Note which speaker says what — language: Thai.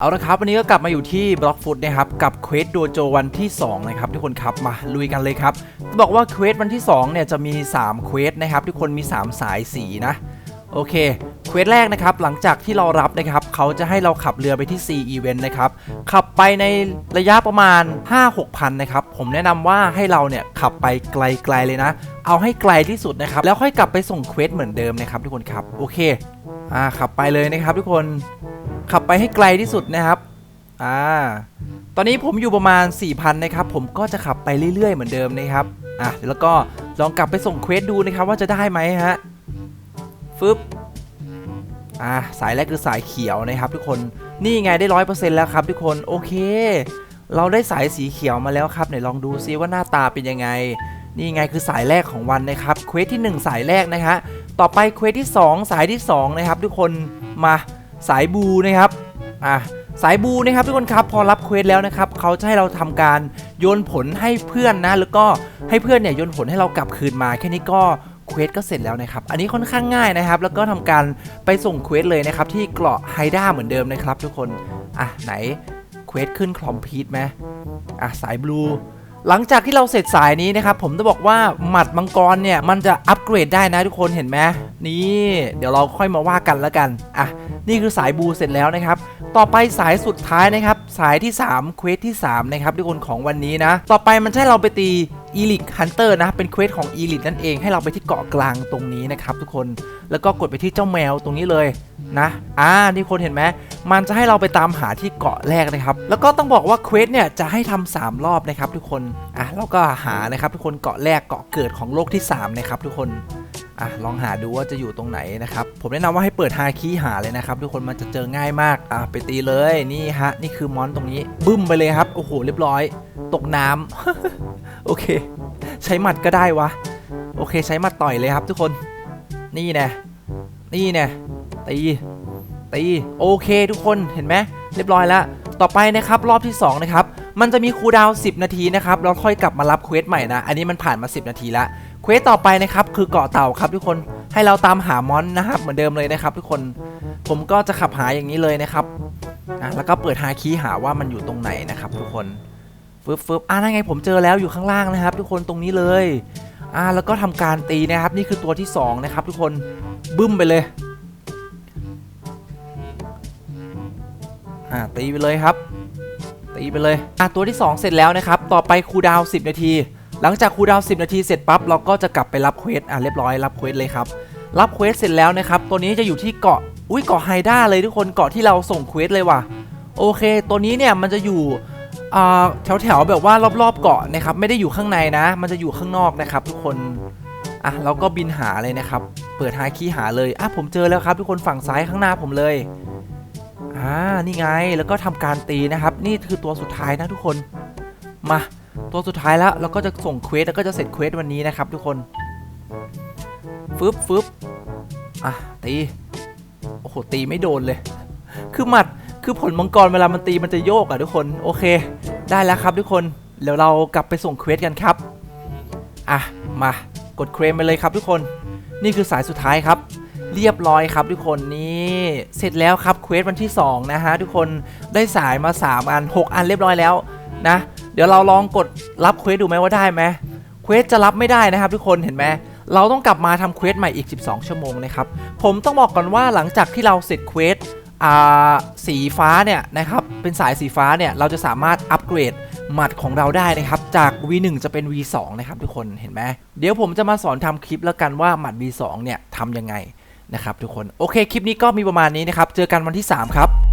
Speaker 1: เอาละครับวันนี้ก็กลับมาอยู่ที่บล็อกฟุตนะครับกับเควสโดโจวันที่ 2 นะครับ ทุกคนครับมาลุยกันเลยครับ บอกว่าเควสวันที่ 2 เนี่ยจะมี3เควสนะครับ ทุกคนมี 3 สายสีนะ โอเคเควสแรกนะครับ หลังจากที่เรารับนะครับ เขาจะให้เราขับเรือไปที่ C Event นะครับ ขับไปในระยะประมาณ 5-6พันนะครับ ผมแนะนำว่าให้เราเนี่ย ขับไปไกลๆเลยนะ เอาให้ไกลที่สุดนะครับ แล้วค่อยกลับไปส่งเควสเหมือนเดิมนะครับทุกคนครับ โอเค อ่าขับไปเลยนะครับทุกคน ขับไปให้ไกลที่สุดนะครับอ่าตอนนี้ผมอยู่ประมาณ 4,000 นะครับ ผมก็จะขับไปเรื่อย ๆ เหมือนเดิมนะครับอะแล้วก็ลองกลับไปส่งเควสดูนะครับว่าจะได้ไหมฮะฟึบอ่าสายแรกคือสายเขียวนะครับทุกคนนี่ไงได้ร้อยเปอร์เซ็นต์แล้วครับทุกคนโอเค เราได้สายสีเขียวมาแล้วครับไหนลองดูซิว่าหน้าตาเป็นยังไง นี่ไงคือสายแรกของวันนะครับเควสที่ 1 สายแรกนะฮะต่อไปเควสที่ 2 สายที่2นะครับทุกคนมา สายบูนะครับอะสายบูนะครับทุกคนครับพอรับเควสแล้วนะครับเขาจะให้เราทำการโยนผลให้เพื่อนนะแล้วก็ให้เพื่อนเนี่ยโยนผลให้เรากลับคืนมา แค่นี้ก็เควสก็เสร็จแล้วนะครับ อันนี้ค่อนข้างง่ายนะครับ แล้วก็ทำการไปส่งเควสเลยนะครับที่เกราะไฮด้าเหมือนเดิมนะครับ ทุกคนอะไหนเควสขึ้นคลอมพีทไหมอะสายบลู หลังจากที่เราเสร็จสายนี้นะครับผมจะบอกว่าหมัดมังกรเนี่ยมันจะอัปเกรดได้นะทุกคนเห็นไหมนี่ เดี๋ยวเราค่อยมาว่ากันแล้วกันอะนี่คือสายบูเสร็จแล้วนะครับ ต่อไปสายสุดท้ายนะครับ สายที่3เควสที่3นะครับทุกคนของวันนี้นะ ต่อไปมันให้เราไปตีอีลิ t ฮันเตอร์นะเป็นเควสของอีลิ t นั่นเองให้เราไปที่เกาะกลางตรงนี้นะครับทุกคนแล้วก็กดไปที่เจ้าแมวตรงนี้เลย นะอ่านี่คนเห็นไหมมันจะให้เราไปตามหาที่เกาะแรกนะครับ แล้วก็ต้องบอกว่าเควสเนี่ยจะให้ทำสามรอบนะครับทุกคนอะเราก็หานะครับทุกคนเกาะแรกเกาะเกิดของโลกที่3นะครับทุกคนอะลองหาดูว่าจะอยู่ตรงไหนนะครับ ผมแนะนำว่าให้เปิดฮาคีหาเลยนะครับ ทุกคนมันจะเจอง่ายมากอะไปตีเลยนี่ฮะนี่คือมอนตรงนี้บึ้มไปเลยครับโอ้โหเรียบร้อย ตกน้ำโอเค ใช้หมัดก็ได้วะโอเค ใช้หมัดต่อยเลยครับ ทุกคนนี่แน่นี่แน่ ตี ตี โอเคทุกคนเห็นไหมเรียบร้อยแล้ว ต่อไปนะครับรอบที่2นะครับ มันจะมีคูลดาวน์10 นาทีนะครับแล้วค่อยกลับมารับเควสใหม่นะ อันนี้มันผ่านมา 10 นาทีแล้วเควสต่อไปนะครับคือเกาะเต่าครับทุกคน ให้เราตามหามอนนะครับเหมือนเดิมเลยนะครับ ทุกคน ผมก็จะขับหาอย่างนี้เลยนะครับอะแล้วก็เปิดหาคีย์หาว่ามันอยู่ตรงไหนนะครับ ทุกคนฟึบฟึบอ่านั่นไงผมเจอแล้วอยู่ข้างล่างนะครับ ทุกคนตรงนี้เลยอ่าแล้วก็ทำการตีนะครับ นี่คือตัวที่สองนะครับทุกคนบึ้มไปเลย อ่าตีไปเลยครับ ตีไปเลยอ่าตัวที่ 2 เสร็จแล้วนะครับ ต่อไปคูดาว 10 นาที หลังจากคูดาว 10 นาทีเสร็จปั๊บเราก็จะกลับไปรับเควสอ่าเรียบร้อยรับเควสเลยครับ รับเควสเสร็จแล้วนะครับตัวนี้จะอยู่ที่เกาะอุ้ยเกาะไฮด้าเลยทุกคนเกาะที่เราส่งเควสเลยว่ะโอเค ตัวนี้เนี่ยมันจะอยู่แถวแถวแบบว่ารอบๆเกาะนะครับไม่ได้อยู่ข้างในนะ มันจะอยู่ข้างนอกนะครับ ทุกคนอะเราก็บินหาเลยนะครับ เปิดหาคีย์หาเลยอะผมเจอแล้วครับ ทุกคนฝั่งซ้ายข้างหน้าผมเลย อ่านี่ไงแล้วก็ทำการตีนะครับ นี่คือตัวสุดท้ายนะทุกคนมาตัวสุดท้ายแล้วเราก็จะส่งเควสแล้วก็จะเสร็จเควสวันนี้นะครับ ทุกคนฟึบฟึบอะตีโอ้โหตีไม่โดนเลย คือหมัดคือผลมังกรเวลามันตีมันจะโยกอะทุกคนโอเค ได้แล้วครับทุกคนเดี๋ยวเรากลับไปส่งเควสกันครับอะมากดเครมไปเลยครับทุกคน นี่คือสายสุดท้ายครับ เรียบร้อยครับทุกคนนี่เสร็จแล้วครับเควสวันที่2นะฮะทุกคนได้สายมา 3 อัน 6 อันเรียบร้อยแล้วนะ เดี๋ยวเราลองกดรับเควสดูไหมว่าได้ไหมเควสจะรับไม่ได้นะครับ ทุกคนเห็นไหมเราต้องกลับมาทำเควสใหม่อีก 12 ชั่วโมงนะครับผมต้องบอกก่อนว่าหลังจากที่เราเสร็จเควสอ่าสีฟ้าเนี่ยนะครับเป็นสายสีฟ้าเนี่ยเราจะสามารถอัปเกรดหมัดของเราได้นะครับจาก V1 จะเป็น V2 นะครับทุกคนเห็นไหมเดี๋ยวผมจะมาสอนทำคลิปแล้วกันว่าหมัด V2 เนี่ยทำยังไง นะครับทุกคนโอเคคลิปนี้ก็มีประมาณนี้นะครับเจอกันวันที่ 3 ครับ